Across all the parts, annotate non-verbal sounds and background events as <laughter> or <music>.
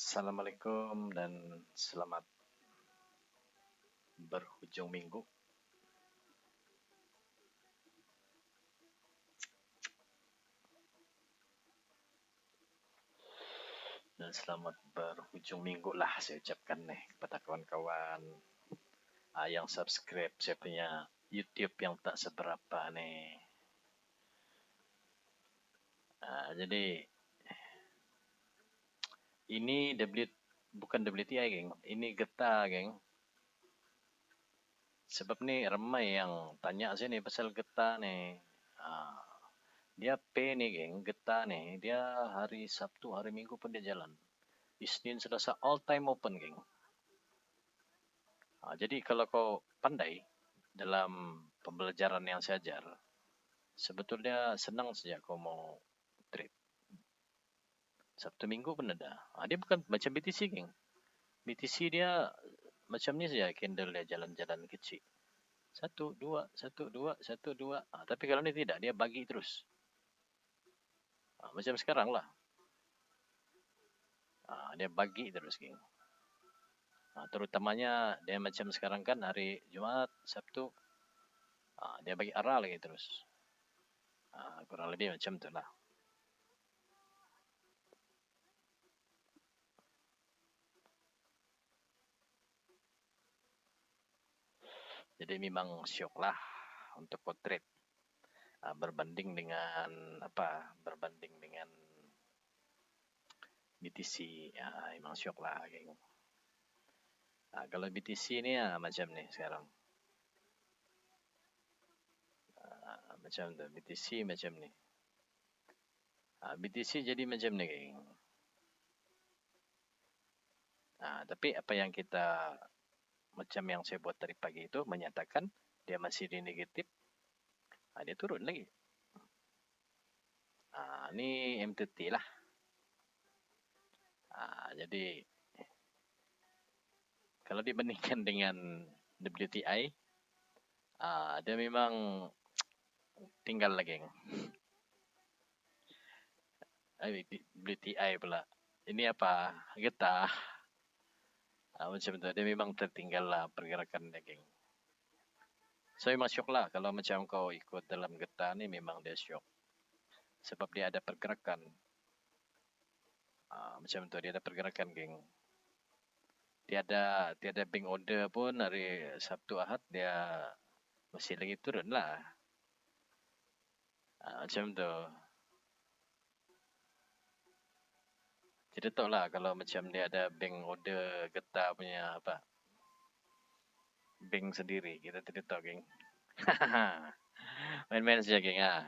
Assalamualaikum dan selamat berhujung minggu. Dan selamat berhujung minggu lah saya ucapkan nih kepada kawan-kawan uh, yang subscribe saya punya YouTube yang tak seberapa nih. Uh, jadi ini W bukan WTI geng, ini getah geng. Sebab ni ramai yang tanya sini pasal getah ni. Ha, dia P ni geng, getah ni dia hari Sabtu, hari Minggu pun dia jalan. Isnin Selasa all time open geng. Ha, jadi kalau kau pandai dalam pembelajaran yang saya ajar, sebetulnya senang saja kau mau. Sabtu Minggu pun ada. Ha, dia bukan macam BTC, geng. BTC dia macam ni saja candle dia jalan-jalan kecil. Satu, dua, satu, dua, satu, dua. Ha, tapi kalau ni tidak, dia bagi terus. Ha, macam sekarang lah. Ha, dia bagi terus, geng. Ha, terutamanya dia macam sekarang kan hari Jumat, Sabtu. Ha, dia bagi arah lagi terus. Ha, kurang lebih macam tu lah. Jadi memang syok lah untuk potret uh, berbanding dengan apa berbanding dengan BTC ya uh, memang syok geng. Uh, kalau BTC ni ya macam ni sekarang. Macam tu BTC macam ni. Uh, BTC jadi macam ni geng. Uh, tapi apa yang kita macam yang saya buat tadi pagi itu menyatakan dia masih di negatif ha, dia turun lagi. Ha, ini MTT lah. Ha, jadi kalau dibandingkan dengan WTI ha, dia memang tinggal lagi. WTI pula. Ini apa? Getah Ha, macam tu. Dia memang tertinggal lah pergerakan daging. So memang syok lah. Kalau macam kau ikut dalam getah ni memang dia syok. Sebab dia ada pergerakan. Ha, macam tu. Dia ada pergerakan geng. Tiada tiada bank order pun hari Sabtu Ahad dia masih lagi turun lah. Ha, macam tu. Kita tahu lah kalau macam dia ada bank order getah punya apa. Bank sendiri. Kita tidak tahu geng. <laughs> Main-main saja geng. Ha.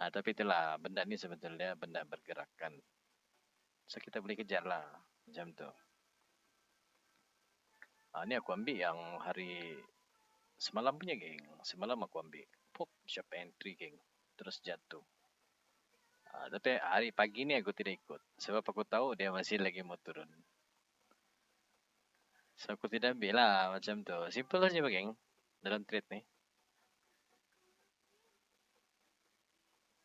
ha. tapi itulah benda ni sebetulnya benda bergerakan. So kita boleh kejar lah. Macam tu. Ha, ni aku ambil yang hari semalam punya geng. Semalam aku ambil. Pop shop entry geng. Terus jatuh. Uh, tapi hari pagi ni aku tidak ikut. Sebab aku tahu dia masih lagi mau turun. So aku tidak ambil lah macam tu. Simple saja geng. Dalam trade ni.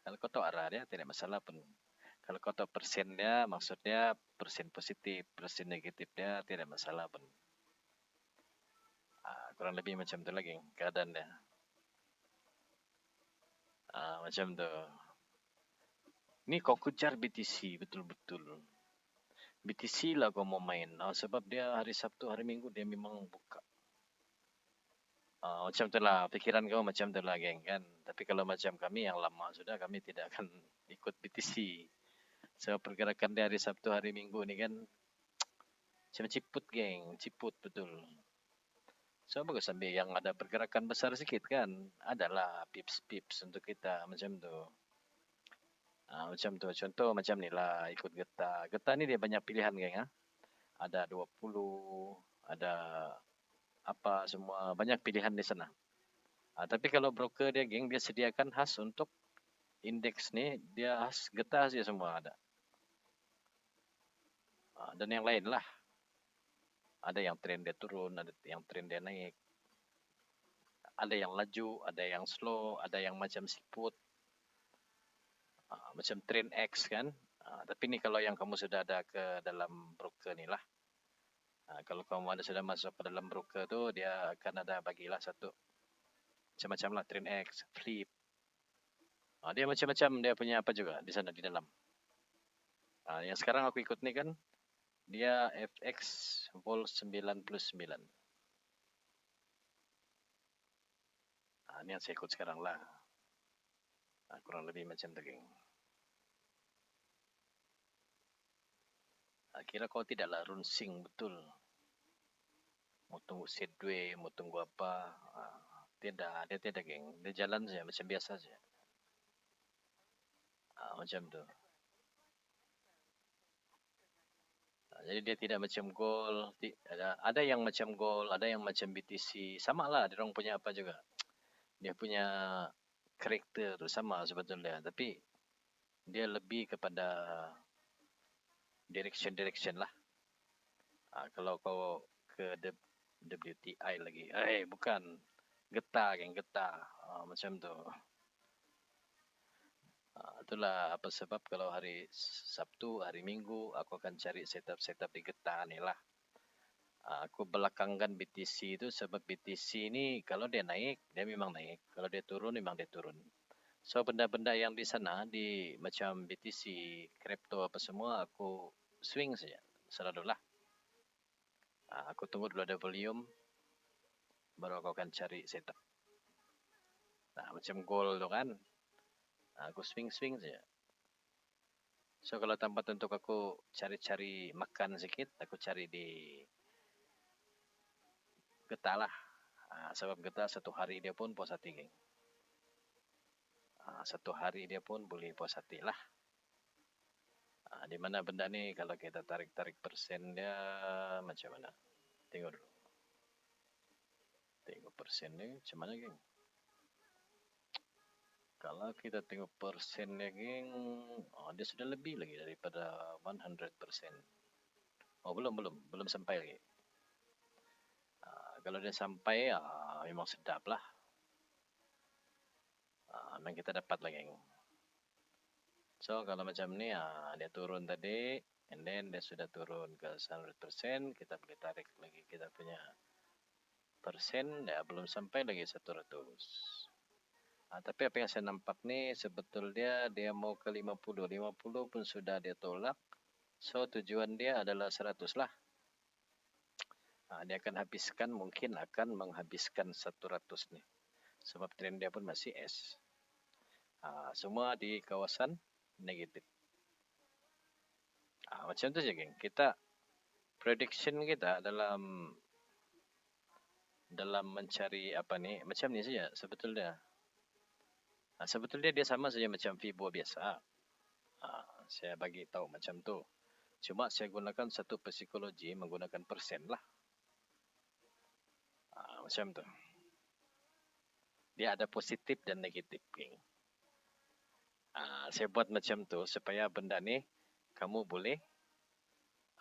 Kalau kau tahu arah dia tidak masalah pun. Kalau kau tahu persen dia maksudnya persen positif, persen negatif dia tidak masalah pun. Uh, kurang lebih macam tu lagi keadaan dia. Uh, macam tu. Ni kau kejar BTC betul-betul. BTC lah kau mau main. Uh, sebab dia hari Sabtu, hari Minggu dia memang buka. Uh, macam tu lah. Fikiran kau macam tu lah geng kan. Tapi kalau macam kami yang lama sudah kami tidak <laughs> akan ikut BTC. Sebab pergerakan dia hari Sabtu, hari Minggu ni kan. Macam ciput geng. Ciput betul. So bagus ambil yang ada pergerakan besar sikit kan. Adalah pips-pips untuk kita macam tu. Ha, macam tu. Contoh macam ni lah ikut getah. Getah ni dia banyak pilihan geng. Ha? Ada 20, ada apa semua. Banyak pilihan di sana. Ha, tapi kalau broker dia geng, dia sediakan khas untuk indeks ni. Dia khas getah saja semua ada. Ha, dan yang lain lah. Ada yang trend dia turun, ada yang trend dia naik. Ada yang laju, ada yang slow, ada yang macam siput. Ah, macam trend X kan. Uh, tapi ni kalau yang kamu sudah ada ke dalam broker ni lah. Ha, kalau kamu ada sudah masuk ke dalam broker tu, dia akan ada bagilah satu macam-macam lah, Train X, Flip. Ha, dia macam-macam dia punya apa juga di sana di dalam. Ha, yang sekarang aku ikut ni kan, dia FX Vol 99. Ha, ni yang saya ikut sekarang lah. Ha, kurang lebih macam tu, geng. Ha, kira kau tidaklah runsing betul. Mau tunggu 2, mau tunggu apa. Ha, tidak, dia tidak, geng. Dia jalan saja, macam biasa saja. Macam tu. Jadi dia tidak macam gold. Ada, ada yang macam gold, ada yang macam BTC. Sama lah, dia orang punya apa juga. Dia punya karakter sama sebetulnya. Tapi dia lebih kepada direction direction lah. Ha, kalau kau ke WTI lagi. Eh bukan. Getah geng getah ha, macam tu. Ha, itulah apa sebab kalau hari Sabtu hari Minggu aku akan cari setup setup di getah ni lah aku belakangkan BTC itu sebab BTC ini kalau dia naik dia memang naik. Kalau dia turun memang dia turun. So benda-benda yang di sana di macam BTC crypto apa semua aku swing saja. Selalu lah aku tunggu dulu ada volume baru aku akan cari setup nah macam gold tu kan aku swing swing saja. So kalau tempat untuk aku cari-cari makan sedikit aku cari di getah lah. Ha, sebab getah satu hari dia pun puas hati, geng. Ha, satu hari dia pun boleh puas hati lah. Ha, di mana benda ni kalau kita tarik-tarik persen dia macam mana? Tengok dulu. Tengok persen ni macam mana, geng? Kalau kita tengok persen ni, geng, oh, dia sudah lebih lagi daripada 100%. Oh, belum, belum. Belum sampai lagi kalau dia sampai uh, memang sedap lah. Uh, memang kita dapat lagi. So kalau macam ni uh, dia turun tadi and then dia sudah turun ke 100% kita boleh tarik lagi kita punya persen dia belum sampai lagi 100. Uh, tapi apa yang saya nampak ni sebetulnya dia mau ke 50. 50 pun sudah dia tolak. So tujuan dia adalah 100 lah. Ha, dia akan habiskan mungkin akan menghabiskan 100 ni. Sebab trend dia pun masih S. Ha, semua di kawasan negatif. Ha, macam tu saja geng. Kita prediction kita dalam dalam mencari apa ni macam ni saja sebetulnya. Ha, sebetulnya dia sama saja macam Fibo biasa. Ha, saya bagi tahu macam tu. Cuma saya gunakan satu psikologi menggunakan persen lah macam tu. Dia ada positif dan negatif. Uh, saya buat macam tu supaya benda ni kamu boleh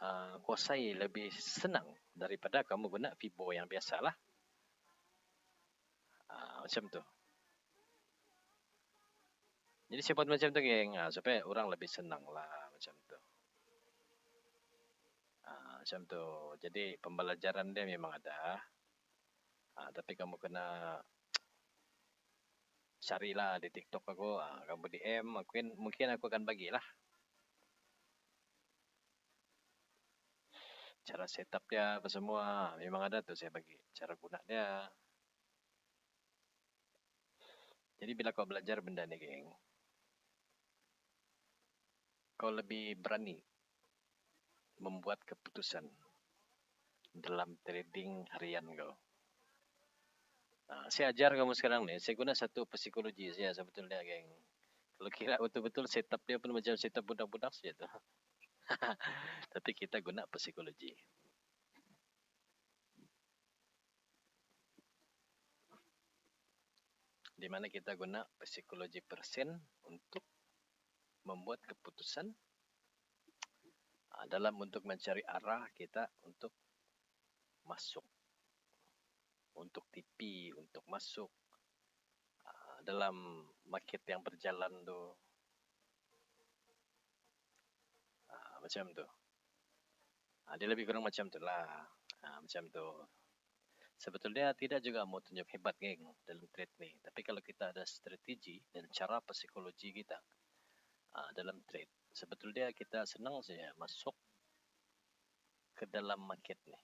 uh, kuasai lebih senang daripada kamu guna Fibo yang biasalah. Uh, macam tu. Jadi saya buat macam tu geng uh, supaya orang lebih senang lah macam tu. Uh, macam tu. Jadi pembelajaran dia memang ada. Ha, tapi kamu kena carilah di TikTok aku, ha, kamu DM, mungkin mungkin aku akan bagilah. Cara setup dia apa semua, memang ada tu saya bagi cara guna dia. Jadi bila kau belajar benda ni, geng, kau lebih berani membuat keputusan dalam trading harian kau. Uh, saya ajar kamu sekarang ni, saya guna satu psikologi saya sebetulnya, geng. Kalau kira betul-betul setup dia pun macam setup budak-budak saja tu. <laughs> Tapi kita guna psikologi. Di mana kita guna psikologi persen untuk membuat keputusan uh, dalam untuk mencari arah kita untuk masuk untuk TP untuk masuk uh, dalam market yang berjalan tu macam tu. Dia lebih kurang macam tu lah. Ha, macam tu. Sebetulnya tidak juga mau tunjuk hebat geng dalam trade ni. Tapi kalau kita ada strategi dan cara psikologi kita uh, dalam trade, sebetulnya kita senang saja masuk ke dalam market ni.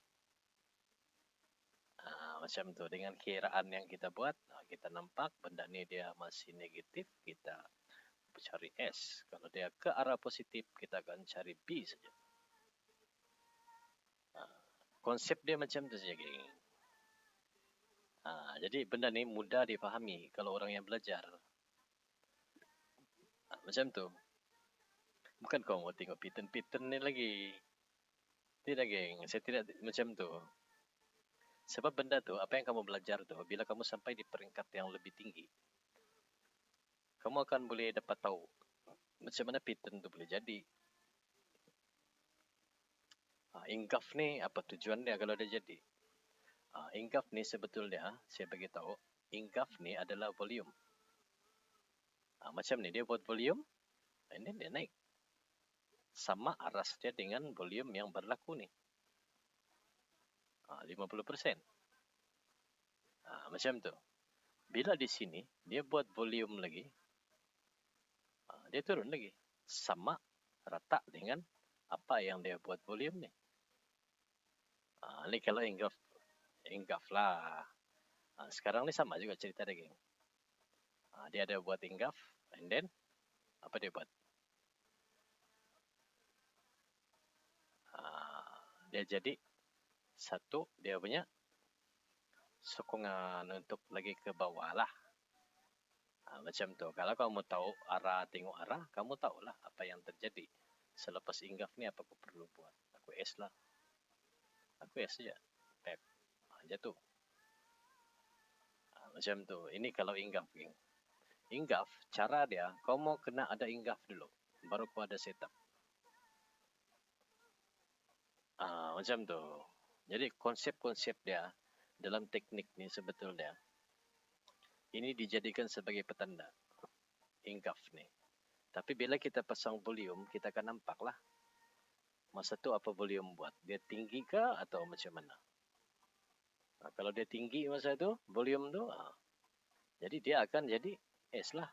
Macam tu dengan kiraan yang kita buat, uh, kita nampak benda ni dia masih negatif, kita cari S. Kalau dia ke arah positif, kita akan cari B saja. konsep dia macam tu saja, geng. Ha, jadi benda ni mudah dipahami kalau orang yang belajar. Ha, macam tu. Bukan kau mau tengok pattern-pattern ni lagi. Tidak, geng. Saya tidak macam tu. Sebab benda tu, apa yang kamu belajar tu, bila kamu sampai di peringkat yang lebih tinggi, kamu akan boleh dapat tahu macam mana pattern tu boleh jadi. Ha, ingaf ni apa tujuan dia kalau dia jadi? Uh, ingaf ni sebetulnya saya bagi tahu, ingaf ni adalah volume. Uh, macam ni dia buat volume, and then dia naik. Sama aras dengan volume yang berlaku ni. Uh, 50%. Uh, macam tu. Bila di sini, dia buat volume lagi, uh, dia turun lagi. Sama rata dengan apa yang dia buat volume ni. Uh, ni kalau ingaf Ingaf lah. Uh, sekarang ni sama juga cerita dia. Uh, dia ada buat ingaf, and then, apa dia buat? Uh, dia jadi, satu, dia punya sokongan untuk lagi ke bawah lah. Uh, macam tu. Kalau kamu tahu arah, tengok arah, kamu tahulah apa yang terjadi. Selepas ingaf ni, apa aku perlu buat? Aku S lah. Aku S saja. Pep jatuh. Ha, macam tu. Ini kalau inggaf. Inggaf, cara dia, kau mau kena ada inggaf dulu. Baru kau ada setup. Ha, macam tu. Jadi konsep-konsep dia dalam teknik ni sebetulnya ini dijadikan sebagai petanda inggaf ni. Tapi bila kita pasang volume, kita akan nampak lah. Masa tu apa volume buat? Dia tinggi ke atau macam mana? Ha, kalau dia tinggi masa itu, volume tu, ha, jadi dia akan jadi S lah.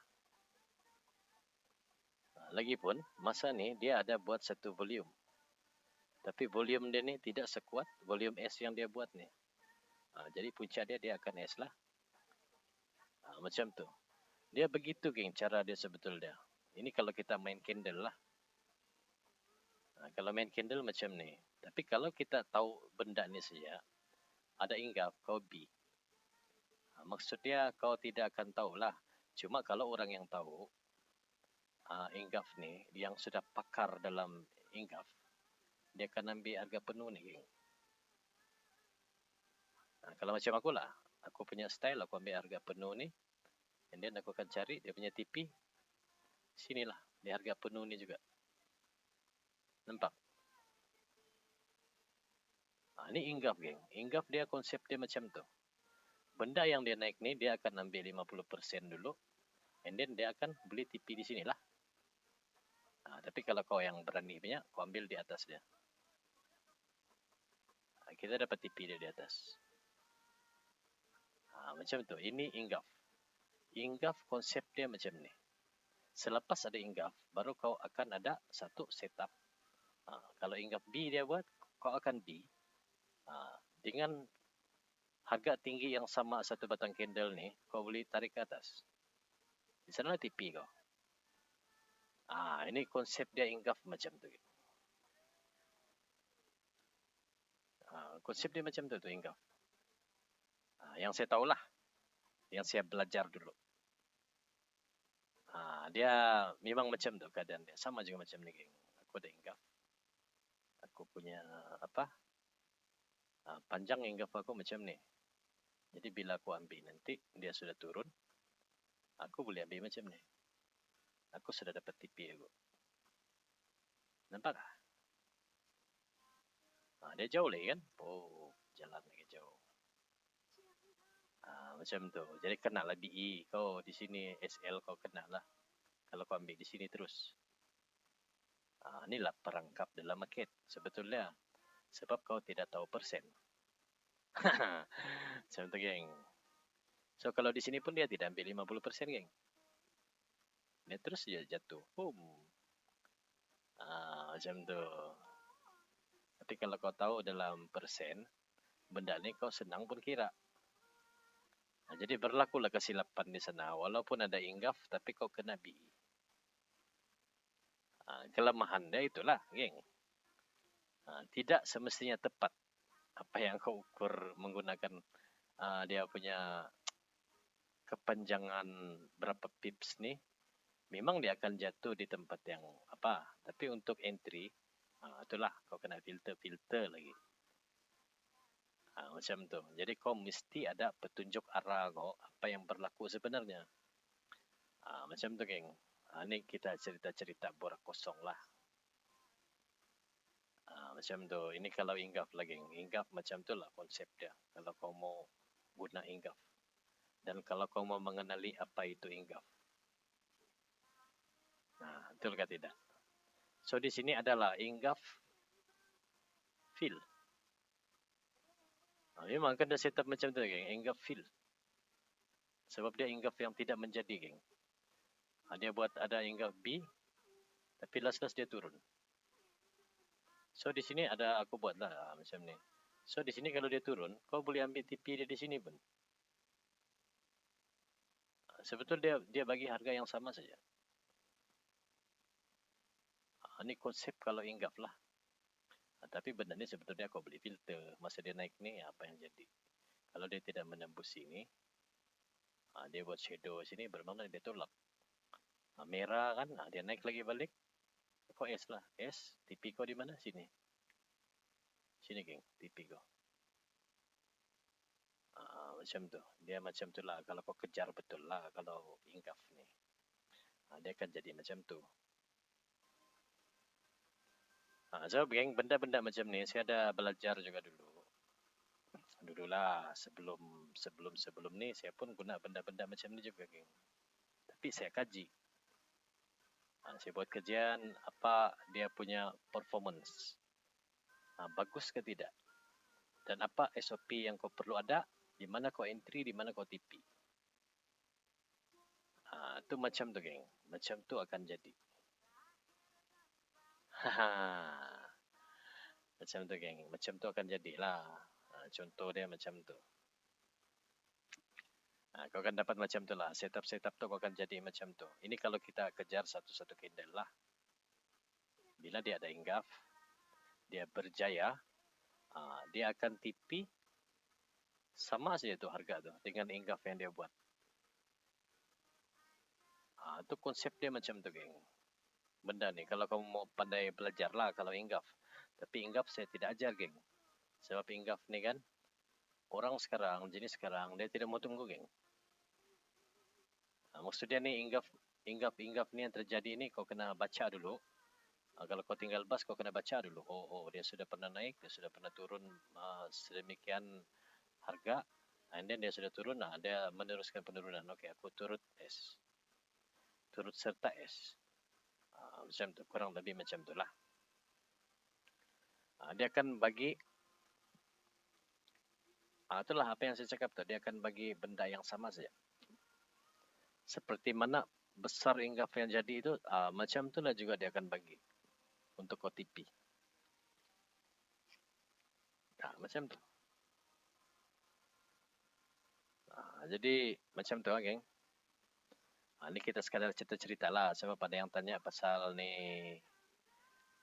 Ha, lagipun, masa ni dia ada buat satu volume. Tapi volume dia ni tidak sekuat volume S yang dia buat ni. Ha, jadi punca dia, dia akan S lah. Ha, macam tu. Dia begitu geng cara dia sebetul dia. Ini kalau kita main candle lah. Ha, kalau main candle macam ni. Tapi kalau kita tahu benda ni saja, ada inggap kau B. Ha, maksudnya kau tidak akan tahulah. Cuma kalau orang yang tahu uh, inggap ni yang sudah pakar dalam inggap, dia akan ambil harga penuh ni. Ha, kalau macam aku lah, aku punya style aku ambil harga penuh ni. And then aku akan cari dia punya TP. Sinilah, di harga penuh ni juga. Nampak? Ha, ini inggaf geng. Inggaf dia konsep dia macam tu. Benda yang dia naik ni dia akan ambil 50% dulu. And then dia akan beli TV di sini lah. Ha, tapi kalau kau yang berani punya, kau ambil di atas dia. Ha, kita dapat TV dia di atas. Ha, macam tu. Ini inggaf. Inggaf konsep dia macam ni. Selepas ada inggaf, baru kau akan ada satu setup. Ha, kalau inggaf B dia buat, kau akan B. Ha, dengan harga tinggi yang sama satu batang candle ni, kau boleh tarik ke atas. Di sana TP kau. Ah, ini konsep dia inggaf macam tu. Ah, konsep dia macam tu tu inggaf. Ah, yang saya tahulah. Yang saya belajar dulu. Ah, dia memang macam tu keadaan dia. Sama juga macam ni. Aku ada inggaf. Aku punya apa? Ah, panjang hingga aku macam ni. Jadi bila aku ambil nanti dia sudah turun, aku boleh ambil macam ni. Aku sudah dapat TP aku. Nampak tak? Ha, dia jauh lagi kan? Oh, jalan lagi jauh. Ha, macam tu. Jadi kena lah BE. Kau di sini SL kau kena lah. Kalau kau ambil di sini terus. Ah, inilah perangkap dalam market sebetulnya. Sebab kau tidak tahu persen. Macam tu, geng. So, kalau di sini pun dia tidak ambil 50 persen, geng. Dia terus dia jatuh. Boom. Ah, macam tu. Tapi kalau kau tahu dalam persen, benda ni kau senang pun kira. Nah, jadi berlakulah kesilapan di sana. Walaupun ada inggaf, tapi kau kena bi. Ah, kelemahan dia itulah, geng. Ah, tidak semestinya tepat apa yang kau ukur menggunakan uh, dia punya kepanjangan berapa pips ni memang dia akan jatuh di tempat yang apa tapi untuk entry uh, itulah kau kena filter filter lagi uh, macam tu jadi kau mesti ada petunjuk arah kau apa yang berlaku sebenarnya uh, macam tu geng uh, ni kita cerita-cerita borak kosong lah macam tu. Ini kalau inggaf lagi. Inggaf macam tu lah konsep dia. Kalau kau mau guna inggaf. Dan kalau kau mau mengenali apa itu inggaf. Nah, betul ke tidak? So, di sini adalah inggaf fill. Nah, memang kena setup macam tu, geng. Inggaf fill. Sebab dia inggaf yang tidak menjadi, geng. Nah, dia buat ada inggaf B. Tapi last-last dia turun. So di sini ada aku buat lah macam ni. So di sini kalau dia turun, kau boleh ambil TP dia di sini pun. Sebetulnya dia dia bagi harga yang sama saja. Ini konsep kalau inggaf lah. Ah, tapi benda ni sebetulnya kau boleh filter. Masa dia naik ni apa yang jadi. Kalau dia tidak menembus sini, ah, dia buat shadow sini bermakna dia tolak. Merah kan, dia naik lagi balik kau S lah. S, TP kau di mana? Sini. Sini, geng. TP kau. Uh, macam tu. Dia macam tu lah. Kalau kau kejar betul lah. Kalau ingkaf ni. Uh, dia akan jadi macam tu. Uh, so, geng, benda-benda macam ni, saya ada belajar juga dulu. Dulu lah. Sebelum, sebelum, sebelum ni, saya pun guna benda-benda macam ni juga, geng. Tapi saya kaji. Ha, saya buat kajian apa dia punya performance. Ha, bagus ke tidak? Dan apa SOP yang kau perlu ada? Di mana kau entry, di mana kau TP. Ha, itu macam tu, geng. Macam tu akan jadi. Macam tu, geng. Macam tu akan jadilah. Ha, contoh dia macam tu. Ha, kau akan dapat macam tu lah. Setup-setup tu kau akan jadi macam tu. Ini kalau kita kejar satu-satu candle lah. Bila dia ada inggaf, dia berjaya, dia akan tipi sama saja tu harga tu dengan inggaf yang dia buat. Uh, tu konsep dia macam tu, geng. Benda ni, kalau kamu mau pandai belajar lah kalau inggaf. Tapi inggaf saya tidak ajar, geng. Sebab inggaf ni kan, orang sekarang, jenis sekarang, dia tidak mau tunggu, geng. Uh, maksudnya ni inggaf inggaf inggaf ni yang terjadi ni kau kena baca dulu. Uh, kalau kau tinggal bas kau kena baca dulu. Oh oh dia sudah pernah naik, dia sudah pernah turun uh, sedemikian harga. And then dia sudah turun, nah, dia meneruskan penurunan. Okey, aku turut S. Turut serta S. Uh, macam tu, kurang lebih macam tu lah. Uh, dia akan bagi uh, itulah apa yang saya cakap tu. Dia akan bagi benda yang sama saja seperti mana besar inggaf yang jadi itu uh, macam itulah juga dia akan bagi untuk OTP. Nah, macam tu. Jadi macam tu lah geng. Ini kita sekadar cerita-cerita lah. Sebab ada yang tanya pasal ni.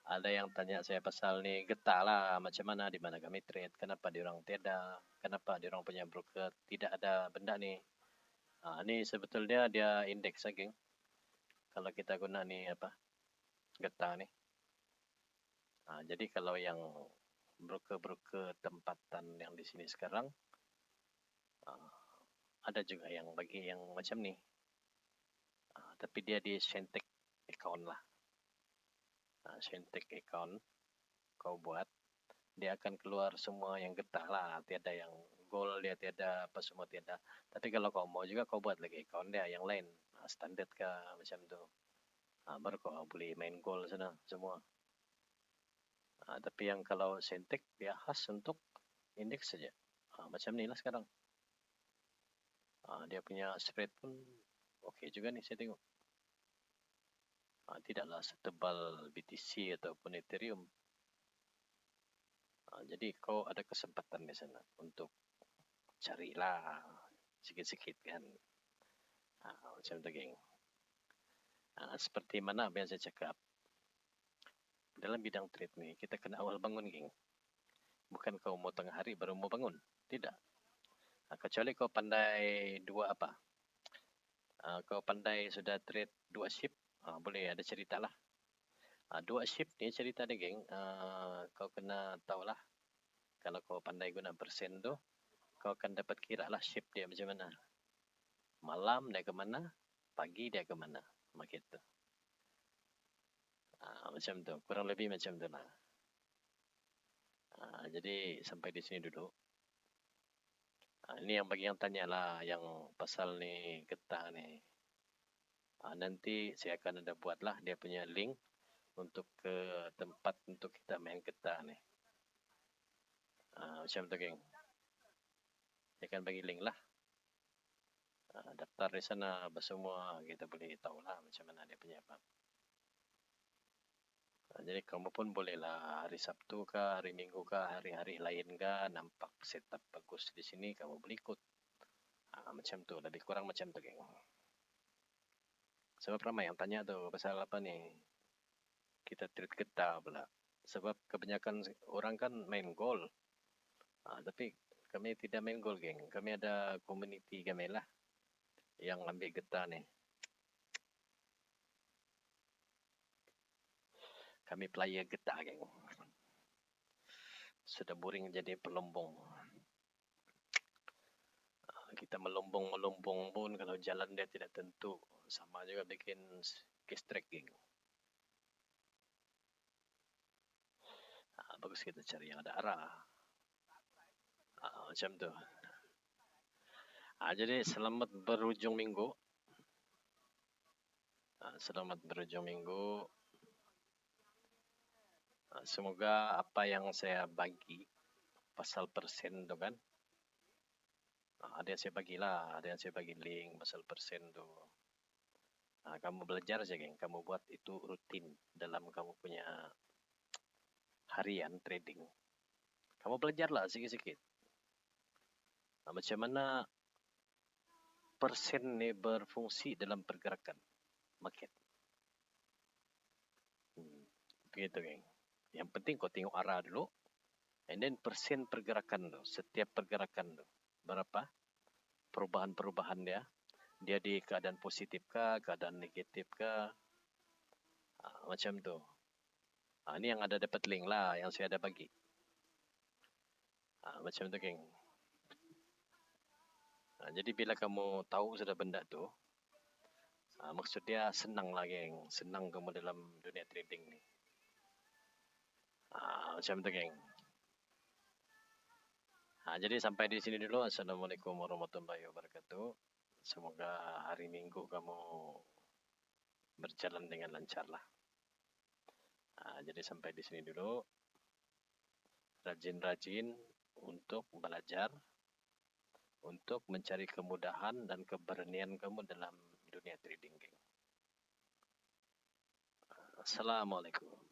Ada yang tanya saya pasal ni getah lah. Macam mana, di mana kami trade. Kenapa di orang tiada. Kenapa di orang punya broker tidak ada benda ni. Ha, ni sebetulnya dia indeks lagi. Kalau kita guna ni apa? Getah ni. Ha, jadi kalau yang broker-broker tempatan yang di sini sekarang ha, ada juga yang bagi yang macam ni. Tapi dia di Shentek account lah. Ha, Shentek account kau buat dia akan keluar semua yang getah lah. Tiada yang goal dia tiada apa semua tiada tapi kalau kau mau juga kau buat lagi account dia yang lain ah, standard ke macam tu uh, baru kau boleh main gol sana semua. Uh, tapi yang kalau sentek dia khas untuk indeks saja. Uh, macam ni lah sekarang. Uh, dia punya spread pun okey juga ni saya tengok. Uh, tidaklah setebal BTC ataupun Ethereum. Uh, jadi kau ada kesempatan di sana untuk carilah sikit-sikit kan. Uh, macam tu geng. Uh, seperti mana yang saya cakap. Dalam bidang trade ni kita kena awal bangun geng. Bukan kau mau tengah hari baru mau bangun. Tidak. Uh, kecuali kau pandai dua apa. Uh, kau pandai sudah trade dua ship. Uh, boleh ada cerita lah. Uh, dua ship ni cerita ni geng. Uh, kau kena tahu lah. Kalau kau pandai guna persen tu kau akan dapat kira lah shape dia macam mana. Malam dia ke mana, pagi dia ke mana. Macam itu. Ha, macam tu. Kurang lebih macam tu lah. Ha, jadi sampai di sini dulu. Ha, ini yang bagi yang tanya lah yang pasal ni getah ni. Ha, nanti saya akan ada buat lah dia punya link untuk ke tempat untuk kita main getah ni. Ha, macam tu geng dia akan bagi link lah. Uh, daftar di sana semua kita boleh tahu lah macam mana dia punya apa. Uh, jadi kamu pun bolehlah hari Sabtu ke, hari Minggu ke, hari-hari lain ke, nampak setup bagus di sini kamu boleh ikut. Uh, macam tu, lebih kurang macam tu geng. Sebab ramai yang tanya tu pasal apa ni? Kita treat getah pula. Sebab kebanyakan orang kan main gol. Uh, tapi kami tidak main gol geng. Kami ada community kami lah yang ambil getah ni. Kami player getah geng. Sudah boring jadi pelombong. Ah, kita melombong-melombong pun kalau jalan dia tidak tentu. Sama juga bikin case track geng. Ah, bagus kita cari yang ada arah. Ah, macam tu. Ha, jadi selamat berujung minggu. Selamat berujung minggu. Semoga apa yang saya bagi pasal persen tu kan. Ha, ada yang saya bagilah, ada yang saya bagi link pasal persen tu. Ha, kamu belajar saja, geng. Kamu buat itu rutin dalam kamu punya harian trading. Kamu belajarlah sikit-sikit. Nah, macam mana persen ni berfungsi dalam pergerakan market. Hmm, begitu, geng. Yang penting kau tengok arah dulu. And then persen pergerakan tu. Setiap pergerakan tu. Berapa? Perubahan-perubahan dia. Dia di keadaan positif kah? Keadaan negatif kah? Ha, macam tu. Ha, ini yang ada dapat link lah. Yang saya ada bagi. Ha, macam tu, geng. Ha, jadi bila kamu tahu sudah benda tu, ha, maksud dia senang lah geng. Senang kamu dalam dunia trading ni. Ha, macam tu geng. Ha, jadi sampai di sini dulu. Assalamualaikum warahmatullahi wabarakatuh. Semoga hari minggu kamu berjalan dengan lancar lah. Ha, jadi sampai di sini dulu. Rajin-rajin untuk belajar untuk mencari kemudahan dan keberanian kamu dalam dunia trading. Assalamualaikum.